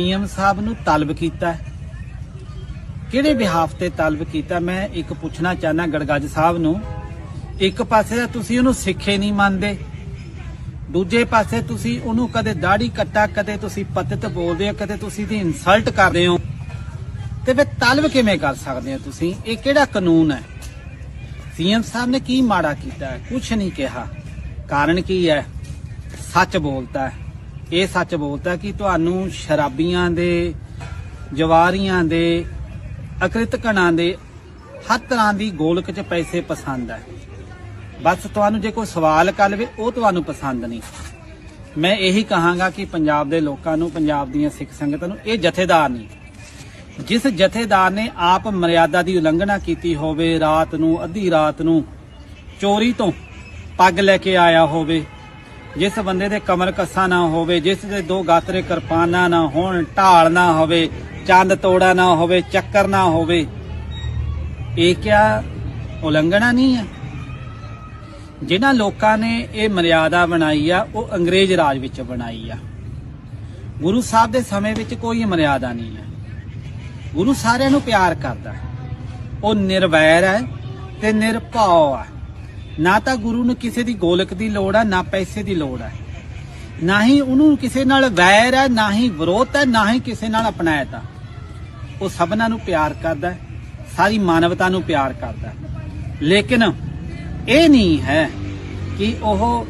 CM ਸਾਹਿਬ ਨੂੰ ਤਲਬ ਕੀਤਾ ਹੈ। ਕਿਹੜੇ ਬਿਹਾਫ ਤੇ ਤਲਬ ਕੀਤਾ? ਮੈਂ ਇੱਕ ਪੁੱਛਣਾ ਚਾਹਨਾ ਗੜਗੱਜ ਸਾਹਿਬ ਨੂੰ। ਇੱਕ ਪਾਸੇ ਤਾਂ ਤੁਸੀਂ ਉਹਨੂੰ ਸਿੱਖੇ ਨਹੀਂ ਮੰਨਦੇ। ਦੂਜੇ ਪਾਸੇ ਤੁਸੀਂ ਉਹਨੂੰ ਕਦੇ ਦਾੜੀ ਕੱਟਾ, ਕਦੇ ਤੁਸੀਂ ਪਤਿਤ ਬੋਲਦੇ ਹੋ, ਕਦੇ ਤੁਸੀਂ ਦੀ ਇਨਸਲਟ ਕਰਦੇ ਹੋ। ਤੇ ਫਿਰ ਤਲਬ ਕਿਵੇਂ ਕਰ ਸਕਦੇ ਹੋ ਤੁਸੀਂ? ਇਹ ਕਿਹੜਾ ਕਾਨੂੰਨ ਹੈ? ਸੀਐਮ ਸਾਹਿਬ ਨੇ ਕੀ ਮਾੜਾ ਕੀਤਾ? ਹੈ ਕੁਝ ਨਹੀਂ ਕਿਹਾ। ਕਾਰਨ ਕੀ ਹੈ? ਸੱਚ ਬੋਲਤਾ ਹੈ। ਇਹ ਸੱਚ ਬੋਲਤਾ ਕਿ ਤੁਹਾਨੂੰ ਸ਼ਰਾਬੀਆਂ ਦੇ, ਜਵਾਰੀਆਂ ਦੇ ਅਕ੍ਰਿਤਕਣਾਂ ਦੇ ਹਰ ਤਰ੍ਹਾਂ ਦੀ ਗੋਲਕ 'ਚ ਪੈਸੇ ਪਸੰਦ ਹੈ ਬਸ ਤੁਹਾਨੂੰ ਜੇ ਕੋਈ ਸਵਾਲ ਕਰ ਲਵੇ, ਉਹ ਤੁਹਾਨੂੰ ਪਸੰਦ ਨਹੀਂ। ਮੈਂ ਇਹੀ ਕਹਾਂਗਾ ਕਿ ਪੰਜਾਬ ਦੇ ਲੋਕਾਂ ਨੂੰ, ਪੰਜਾਬ ਦੀਆਂ ਸਿੱਖ ਸੰਗਤਾਂ ਨੂੰ ਇਹ ਜਥੇਦਾਰ ਨਹੀਂ। ਜਿਸ ਜਥੇਦਾਰ ਨੇ ਆਪ ਮਰਿਆਦਾ ਦੀ ਉਲੰਘਣਾ ਕੀਤੀ ਹੋਵੇ, ਰਾਤ ਨੂੰ, ਅੱਧੀ ਰਾਤ ਨੂੰ ਚੋਰੀ ਤੋਂ ਪੱਗ ਲੈ ਕੇ ਆਇਆ ਹੋਵੇ ਜਿਸ ਬੰਦੇ ਦੇ ਕਮਰ ਕੱਸਾ ਨਾ ਹੋਵੇ, ਜਿਸ ਦੇ ਦੋ ਗਾਤਰੇ ਕਿਰਪਾਨਾਂ ਨਾ ਹੋਣ, ਢਾਲ ਨਾ ਹੋਵੇ, ਚੰਦ ਤੋੜਾ ਨਾ ਹੋਵੇ, ਚੱਕਰ ਨਾ ਹੋਵੇ, ਇਹ ਕਿਆ ਉਲੰਘਣਾ ਨਹੀਂ ਹੈ? ਜਿਨ੍ਹਾਂ ਲੋਕਾਂ ਨੇ ਇਹ ਮਰਿਆਦਾ ਬਣਾਈ ਆ, ਉਹ ਅੰਗਰੇਜ਼ ਰਾਜ ਵਿੱਚ ਬਣਾਈ ਆ। ਗੁਰੂ ਸਾਹਿਬ ਦੇ ਸਮੇਂ ਵਿੱਚ ਕੋਈ ਮਰਿਆਦਾ ਨਹੀਂ ਹੈ। ਗੁਰੂ ਸਾਰਿਆਂ ਨੂੰ ਪਿਆਰ ਕਰਦਾ ਉਹ ਨਿਰਵੈਰ ਹੈ ਤੇ ਨਿਰਭਉ ਹੈ। ਨਾ ਤਾਂ ਗੁਰੂ ਨੂੰ ਕਿਸੇ ਦੀ ਗੋਲਕ ਦੀ ਲੋੜ ਹੈ ਨਾ ਪੈਸੇ ਦੀ ਲੋੜ ਹੈ ਨਾ ਹੀ ਉਹਨੂੰ ਕਿਸੇ ਨਾਲ ਵੈਰ ਹੈ ਨਾ ਹੀ ਵਿਰੋਧ ਹੈ ਨਾ ਹੀ ਕਿਸੇ ਨਾਲ ਅਪਣਾਇਤ ਉਹ ਸਭਨਾਂ ਨੂੰ ਪਿਆਰ ਕਰਦਾ ਸਾਰੀ ਮਾਨਵਤਾ ਨੂੰ ਪਿਆਰ ਕਰਦਾ ਲੇਕਿਨ ਇਹ ਨਹੀਂ ਹੈ ਕਿ ਉਹ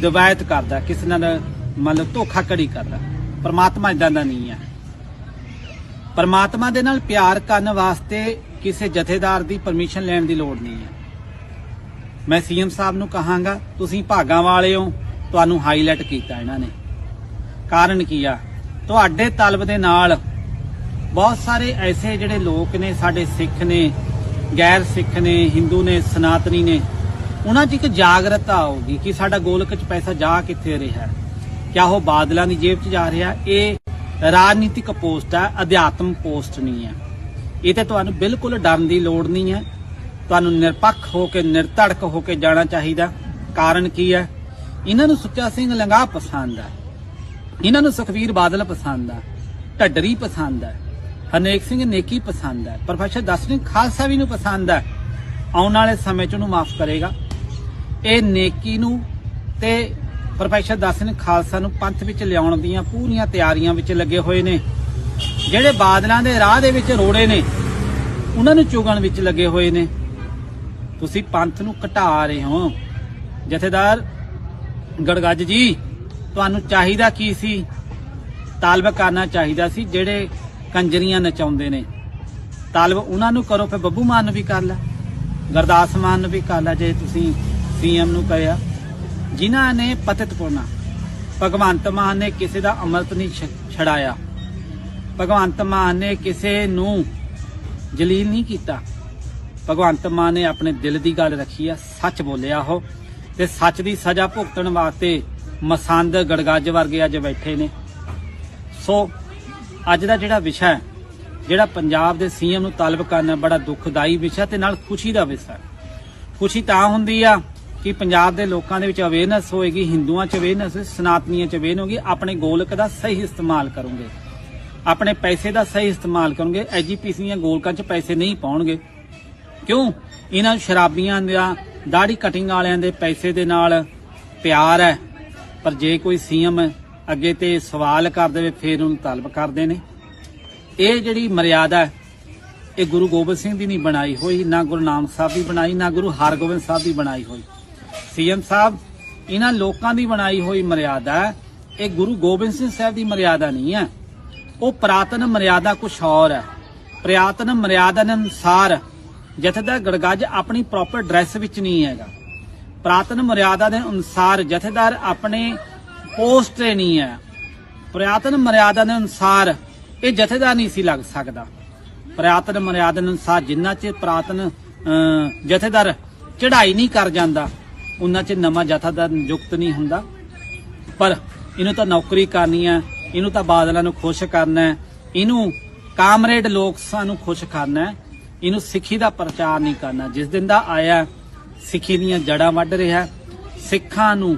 ਦਵਾਇਤ ਕਰਦਾ, ਕਿਸੇ ਨਾਲ ਮੰਨ ਲਓ ਧੋਖਾਕੜੀ ਕਰਦਾ। ਪਰਮਾਤਮਾ ਇਦਾਂ ਦਾ ਨਹੀਂ ਹੈ। ਪਰਮਾਤਮਾ ਦੇ ਨਾਲ ਪਿਆਰ ਕਰਨ ਵਾਸਤੇ ਕਿਸੇ ਜਥੇਦਾਰ ਦੀ ਪਰਮਿਸ਼ਨ ਲੈਣ ਦੀ ਲੋੜ ਨਹੀਂ ਹੈ। ਮੈਂ ਸੀਐਮ ਸਾਹਿਬ ਨੂੰ ਕਹਾਂਗਾ, ਤੁਸੀਂ ਭਾਗਾਂ ਵਾਲੇ ਹੋ, ਤੁਹਾਨੂੰ ਹਾਈਲਾਈਟ ਕੀਤਾ ਇਹਨਾਂ ਨੇ। ਕਾਰਨ ਕੀ ਆ? ਤੁਹਾਡੇ ਤਲਬ ਦੇ ਨਾਲ ਬਹੁਤ ਸਾਰੇ ਐਸੇ ਜਿਹੜੇ ਲੋਕ ਨੇ, ਸਾਡੇ ਸਿੱਖ ਨੇ, ਗੈਰ ਸਿੱਖ ਨੇ, ਹਿੰਦੂ ਨੇ, ਸਨਾਤਨੀ ਨੇ, ਉਹਨਾਂ 'ਚ ਇੱਕ ਜਾਗਰਤਾ ਆਉਗੀ ਕਿ ਸਾਡਾ ਗੋਲਕ 'ਚ ਪੈਸਾ ਜਾ ਕਿੱਥੇ ਰਿਹਾ ਹੈ। ਕਿਆ ਉਹ ਬਾਦਲਾਂ ਦੀ ਜੇਬ 'ਚ ਜਾ ਰਿਹਾ? ਇਹ ਰਾਜਨੀਤਿਕ ਪੋਸਟ ਹੈ ਅਧਿਆਤਮ ਪੋਸਟ ਨਹੀਂ ਹੈ। ਇਹ ਤੇ ਤੁਹਾਨੂੰ ਬਿਲਕੁਲ ਡਰਨ ਦੀ ਲੋੜ ਨਹੀਂ ਹੈ। ਤੁਹਾਨੂੰ ਨਿਰਪੱਖ ਹੋ ਕੇ, ਨਿਰਧੜਕ ਹੋ ਕੇ ਜਾਣਾ ਚਾਹੀਦਾ। ਕਾਰਨ ਕੀ ਹੈ? ਇਹਨਾਂ ਨੂੰ ਸੁੱਚਾ ਸਿੰਘ ਲੰਗਾ ਪਸੰਦ ਹੈ। ਇਹਨਾਂ ਨੂੰ ਸੁਖਵੀਰ ਬਾਦਲ ਪਸੰਦ ਹੈ। ਢੱਡਰੀ ਪਸੰਦ ਹੈ। ਹਰਨੇਕ ਸਿੰਘ ਨੇਕੀ ਪਸੰਦ ਹੈ। ਪ੍ਰੋਫੈਸਰ ਦਸ ਖਾਲਸਾ ਵੀ ਨੂੰ ਪਸੰਦ ਹੈ। ਆਉਣ ਵਾਲੇ ਸਮੇਂ 'ਚ ਉਹਨੂੰ ਮਾਫ ਕਰੇਗਾ। ਇਹ ਨੇਕੀ ਨੂੰ ਤੇ ਪ੍ਰੋਫੈਸਰ ਦਸ ਖਾਲਸਾ ਨੂੰ ਪੰਥ ਵਿੱਚ ਲਿਆਉਣ ਦੀਆਂ ਪੂਰੀਆਂ ਤਿਆਰੀਆਂ ਵਿੱਚ ਲੱਗੇ ਹੋਏ ਨੇ। ਜਿਹੜੇ ਬਾਦਲਾਂ ਦੇ ਰਾਹ ਦੇ ਵਿੱਚ ਰੋੜੇ ਨੇ, ਉਹਨਾਂ ਨੂੰ ਚੁਗਣ ਵਿੱਚ ਲੱਗੇ ਹੋਏ ਨੇ। ਤੁਸੀਂ ਪੰਥ ਨੂੰ ਘਟਾ ਰਹੇ ਹੋ। ਜਥੇਦਾਰ ਗੜਗੱਜ ਜੀ, ਤੁਹਾਨੂੰ ਚਾਹੀਦਾ ਕੀ ਸੀ? ਤਾਲਬ ਕਰਨਾ ਚਾਹੀਦਾ ਸੀ, ਜਿਹੜੇ ਕੰਜਰੀਆਂ ਨਚਾਉਂਦੇ ਨੇ। ਤਾਲਬ ਉਹਨਾਂ ਨੂੰ ਕਰੋ, ਫਿਰ ਬੱਬੂ ਮਾਨ ਨੂੰ ਵੀ ਕਰ ਲੈ। ਗਰਦਾਸ ਮਾਨ ਨੂੰ ਵੀ ਕਰ ਲੈ, ਜੇ ਤੁਸੀਂ ਸੀਐਮ ਨੂੰ ਕਹਿਆ ਜਿਨ੍ਹਾਂ ਨੇ ਪਤਿਤ ਪੁਰਨਾ ਭਗਵੰਤ ਮਾਨ ਨੇ ਕਿਸੇ ਦਾ ਅੰਮ੍ਰਿਤ ਨਹੀਂ ਛ- ਛੜਾਇਆ ਭਗਵੰਤ ਮਾਨ ਨੇ ਕਿਸੇ ਨੂੰ ਜਲੀਲ ਨਹੀਂ ਕੀਤਾ। ਭਗਵੰਤ ਮਾਨ ਨੇ ਆਪਣੇ ਦਿਲ ਦੀ ਗੱਲ ਰੱਖੀ ਆ, ਸੱਚ ਬੋਲਿਆ ਉਹ। ਤੇ ਸੱਚ ਦੀ ਸਜ਼ਾ ਭੁਗਤਣ ਵਾਸਤੇ ਮਸੰਦ ਗੜਗੱਜ ਵਰਗੇ ਅੱਜ ਬੈਠੇ ਨੇ। ਸੋ, ਅੱਜ ਦਾ ਜਿਹੜਾ ਵਿਸ਼ਾ ਹੈ, ਜਿਹੜਾ ਪੰਜਾਬ ਦੇ ਸੀਐਮ ਨੂੰ ਤਾਲਬ ਕਰਨਾ ਬੜਾ ਦੁਖਦਾਈ ਵਿਸ਼ਾ ਤੇ ਨਾਲ ਖੁਸ਼ੀ ਦਾ ਵਿਸ਼ਾ ਖੁਸ਼ੀ ਤਾਂ ਹੁੰਦੀ ਆ ਕਿ ਪੰਜਾਬ ਦੇ ਲੋਕਾਂ ਦੇ ਵਿੱਚ ਅਵੇਅਰਨੈਸ ਹੋਏਗੀ, ਹਿੰਦੂਆਂ 'ਚ ਅਵੇਅਰਨੈਸ ਸਨਾਤਨੀਆਂ 'ਚ ਅਵੇਅਰਨੈਸ ਹੋਗੀ ਆਪਣੇ ਗੋਲਕ ਦਾ ਸਹੀ ਇਸਤੇਮਾਲ ਕਰੋਗੇ। ਆਪਣੇ ਪੈਸੇ ਦਾ ਸਹੀ ਇਸਤੇਮਾਲ ਕਰੋਗੇ ਐਜੀਪੀਸੀ ਦੀਆਂ ਗੋਲਕਾਂ 'ਚ ਪੈਸੇ ਨਹੀਂ ਪਾਉਣਗੇ। ਕਿਉਂ? ਇਹਨਾਂ ਸ਼ਰਾਬੀਆਂ ਦਾ ਦਾੜੀ ਕਟਿੰਗ ਵਾਲਿਆਂ ਦੇ ਪੈਸੇ ਦੇ ਨਾਲ ਪਿਆਰ ਹੈ। ਪਰ ਜੇ ਕੋਈ ਸੀਐਮ ਅੱਗੇ ਤੇ ਸਵਾਲ ਕਰ ਦੇਵੇ, ਫੇਰ ਉਹਨੂੰ ਤਲਬ ਕਰਦੇ ਨੇ। ਇਹ ਜਿਹੜੀ ਮਰਿਆਦਾ ਹੈ, ਇਹ ਗੁਰੂ ਗੋਬਿੰਦ ਸਿੰਘ ਦੀ ਨਹੀਂ ਬਣਾਈ ਹੋਈ, ਨਾ ਗੁਰੂ ਨਾਨਕ ਸਾਹਿਬ ਦੀ ਬਣਾਈ, ਨਾ ਗੁਰੂ ਹਰਗੋਬਿੰਦ ਸਾਹਿਬ ਦੀ ਬਣਾਈ ਹੋਈ। ਸੀਐਮ ਸਾਹਿਬ, ਇਹਨਾਂ ਲੋਕਾਂ ਦੀ ਬਣਾਈ ਹੋਈ ਮਰਿਆਦਾ ਇਹ ਗੁਰੂ ਗੋਬਿੰਦ ਸਿੰਘ ਸਾਹਿਬ ਦੀ ਮਰਿਆਦਾ ਨਹੀਂ ਹੈ। ਉਹ ਪ੍ਰਾਤਨ ਮਰਿਆਦਾ ਕੁਛ ਹੋਰ ਹੈ। ਪ੍ਰਾਤਨ ਮਰਿਆਦਾ ਅਨੁਸਾਰ ਜਥੇਦਾਰ ਗੜਗੱਜ ਆਪਣੀ ਪ੍ਰੋਪਰ ਡਰੈਸ ਵਿੱਚ ਨਹੀਂ ਹੈਗਾ। ਪ੍ਰਾਤਨ ਮਰਿਆਦਾ ਦੇ ਅਨੁਸਾਰ ਜਥੇਦਾਰ ਆਪਣੇ ਪੋਸਟ ਤੇ ਨਹੀਂ ਹੈ। ਪ੍ਰਾਤਨ ਮਰਿਆਦਾ ਦੇ ਅਨੁਸਾਰ ਇਹ ਜਥੇਦਾਰ ਨਹੀਂ ਸੀ ਲੱਗ ਸਕਦਾ। ਪ੍ਰਾਤਨ ਮਰਿਆਦਾ ਦੇ ਅਨੁਸਾਰ ਜਿੰਨਾ ਚ ਪ੍ਰਾਤਨ ਜਥੇਦਾਰ ਚੜ੍ਹਾਈ ਨਹੀਂ ਕਰ ਜਾਂਦਾ ਉਹਨਾਂ ਚ ਨਵਾਂ ਜਥੇਦਾਰ ਨਿਯੁਕਤ ਨਹੀਂ ਹੁੰਦਾ। ਪਰ ਇਹਨੂੰ ਤਾਂ ਨੌਕਰੀ ਕਰਨੀ ਹੈ, ਇਹਨੂੰ ਤਾਂ ਬਾਦਲਾਂ ਨੂੰ ਖੁਸ਼ ਕਰਨਾ ਹੈ, ਇਹਨੂੰ ਕਾਮਰੇਡ ਲੋਕਾਂ ਨੂੰ ਖੁਸ਼ ਕਰਨਾ ਹੈ। ਇਹਨੂੰ ਸਿੱਖੀ ਦਾ ਪ੍ਰਚਾਰ ਨਹੀਂ ਕਰਨਾ। ਜਿਸ ਦਿਨ ਦਾ ਆਇਆ ਸਿੱਖੀ ਦੀਆਂ ਜੜਾਂ ਵੱਢ ਰਿਹਾ ਸਿੱਖਾਂ ਨੂੰ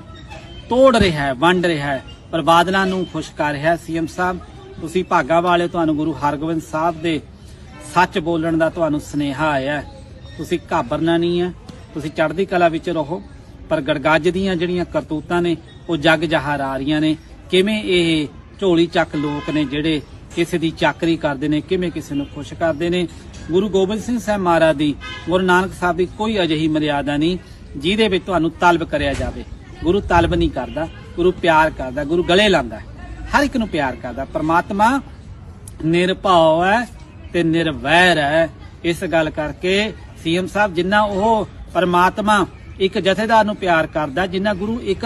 ਤੋੜ ਰਿਹਾ ਹੈ, ਵੰਡ ਰਿਹਾ ਹੈ ਪਰ ਬਾਦਲਾਂ ਨੂੰ ਖੁਸ਼ ਕਰ ਰਿਹਾ ਸੀਐਮ ਸਾਹਿਬ, ਤੁਸੀਂ ਭਾਗਾ ਵਾਲੇ ਤੁਹਾਨੂੰ ਗੁਰੂ ਹਰਗੋਬਿੰਦ ਸਾਹਿਬ ਦੇ ਸੱਚ ਬੋਲਣ ਦਾ ਤੁਹਾਨੂੰ ਸਨੇਹਾ ਆਇਆ ਤੁਸੀਂ ਘਾਬਰਨਾ ਨਹੀਂ ਹੈ, ਤੁਸੀਂ ਚੜ੍ਹਦੀ ਕਲਾ ਵਿੱਚ ਰਹੋ, ਪਰ ਗੜਗੱਜ ਦੀਆਂ ਜਿਹੜੀਆਂ ਕਰਤੂਤਾਂ ਨੇ, ਉਹ ਜੱਗ ਜਹਾਰ ਆ ਰਹੀਆਂ ਨੇ। ਕਿਵੇਂ ਇਹ ਝੋਲੀ ਚੱਕ ਲੋਕ ਨੇ ਜਿਹੜੇ ਕਿਸੇ ਦੀ ਚਾਕਰੀ ਕਰਦੇ ਨੇ, ਕਿਵੇਂ ਕਿਸੇ ਨੂੰ ਖੁਸ਼ ਕਰਦੇ ਨੇ? ਗੁਰੂ ਗੋਬਿੰਦ ਸਿੰਘ ਸਾਹਿਬ ਮਹਾਰਾਜ ਦੀ ਗੁਰੂ ਨਾਨਕ ਸਾਹਿਬ ਦੀ ਕੋਈ ਅਜਿਹੀ ਮਰਿਆਦਾ ਨਹੀਂ, ਜਿਹਦੇ ਵਿੱਚ ਤੁਹਾਨੂੰ ਤਲਬ ਕਰਿਆ ਜਾਵੇ। ਗੁਰੂ ਤਲਬ ਨਹੀਂ ਕਰਦਾ, ਗੁਰੂ ਪਿਆਰ ਕਰਦਾ, ਗੁਰੂ ਗਲੇ ਲਾਂਦਾ ਹਰ ਇੱਕ ਨੂੰ ਪਿਆਰ ਕਰਦਾ। ਪਰਮਾਤਮਾ ਨਿਰਭਉ ਹੈ ਤੇ ਨਿਰਵੈਰ ਹੈ। ਇਸ ਗੱਲ ਕਰਕੇ ਸੀਐਮ ਸਾਹਿਬ ਜਿੰਨਾ ਉਹ ਪਰਮਾਤਮਾ ਇੱਕ ਜਥੇਦਾਰ ਨੂੰ ਪਿਆਰ ਕਰਦਾ, ਜਿੰਨਾ ਗੁਰੂ ਇੱਕ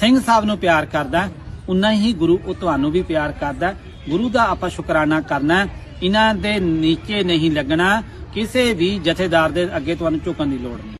ਸਿੰਘ ਸਾਹਿਬ ਨੂੰ ਪਿਆਰ ਕਰਦਾ, ਉਨਾ ਹੀ ਗੁਰੂ ਉਹ ਤੁਹਾਨੂੰ ਵੀ ਪਿਆਰ ਕਰਦਾ। ਗੁਰੂ ਦਾ ਆਪਾਂ ਸ਼ੁਕਰਾਨਾ ਕਰਨਾ ਹੈ। ਇਹਨਾਂ ਦੇ ਨੀਚੇ ਨਹੀਂ ਲੱਗਣਾ ਕਿਸੇ ਵੀ ਜਥੇਦਾਰ ਦੇ ਅੱਗੇ ਤੁਹਾਨੂੰ ਝੁਕਣ ਦੀ ਲੋੜ ਨਹੀਂ